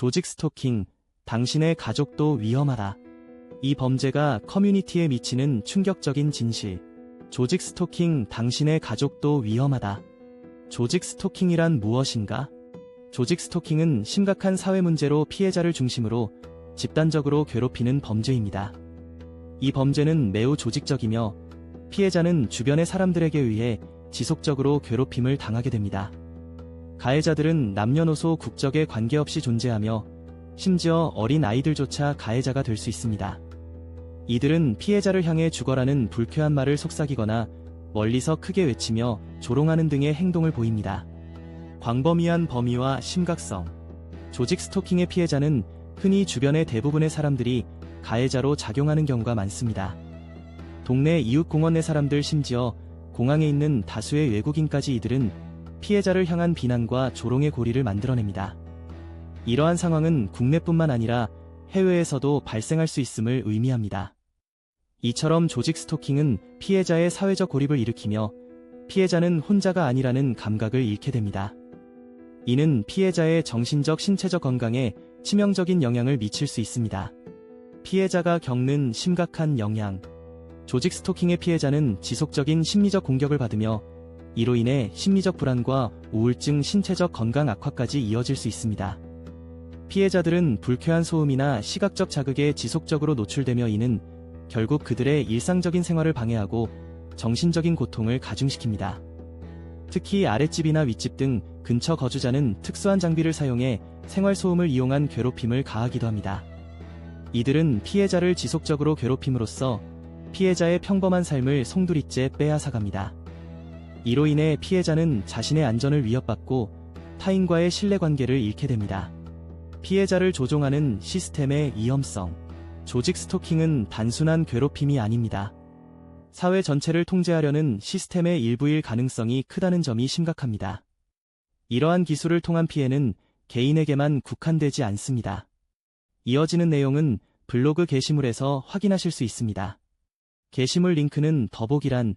조직 스토킹, 당신의 가족도 위험하다. 이 범죄가 커뮤니티에 미치는 충격적인 진실. 조직 스토킹, 당신의 가족도 위험하다. 조직 스토킹이란 무엇인가? 조직 스토킹은 심각한 사회 문제로 피해자를 중심으로 집단적으로 괴롭히는 범죄입니다. 이 범죄는 매우 조직적이며 피해자는 주변의 사람들에게 의해 지속적으로 괴롭힘을 당하게 됩니다. 가해자들은 남녀노소 국적에 관계없이 존재하며 심지어 어린 아이들조차 가해자가 될 수 있습니다. 이들은 피해자를 향해 죽어라는 불쾌한 말을 속삭이거나 멀리서 크게 외치며 조롱하는 등의 행동을 보입니다. 광범위한 범위와 심각성. 조직 스토킹의 피해자는 흔히 주변의 대부분의 사람들이 가해자로 작용하는 경우가 많습니다. 동네 이웃 공원 내 사람들 심지어 공항에 있는 다수의 외국인까지 이들은 피해자를 향한 비난과 조롱의 고리를 만들어냅니다. 이러한 상황은 국내뿐만 아니라 해외에서도 발생할 수 있음을 의미합니다. 이처럼 조직 스토킹은 피해자의 사회적 고립을 일으키며 피해자는 혼자가 아니라는 감각을 잃게 됩니다. 이는 피해자의 정신적 신체적 건강에 치명적인 영향을 미칠 수 있습니다. 피해자가 겪는 심각한 영향. 조직 스토킹의 피해자는 지속적인 심리적 공격을 받으며 이로 인해 심리적 불안과 우울증, 신체적 건강 악화까지 이어질 수 있습니다. 피해자들은 불쾌한 소음이나 시각적 자극에 지속적으로 노출되며 이는 결국 그들의 일상적인 생활을 방해하고 정신적인 고통을 가중시킵니다. 특히 아랫집이나 윗집 등 근처 거주자는 특수한 장비를 사용해 생활 소음을 이용한 괴롭힘을 가하기도 합니다. 이들은 피해자를 지속적으로 괴롭힘으로써 피해자의 평범한 삶을 송두리째 빼앗아갑니다. 이로 인해 피해자는 자신의 안전을 위협받고 타인과의 신뢰관계를 잃게 됩니다. 피해자를 조종하는 시스템의 위험성. 조직 스토킹은 단순한 괴롭힘이 아닙니다. 사회 전체를 통제하려는 시스템의 일부일 가능성이 크다는 점이 심각합니다. 이러한 기술을 통한 피해는 개인에게만 국한되지 않습니다. 이어지는 내용은 블로그 게시물에서 확인하실 수 있습니다. 게시물 링크는 더보기란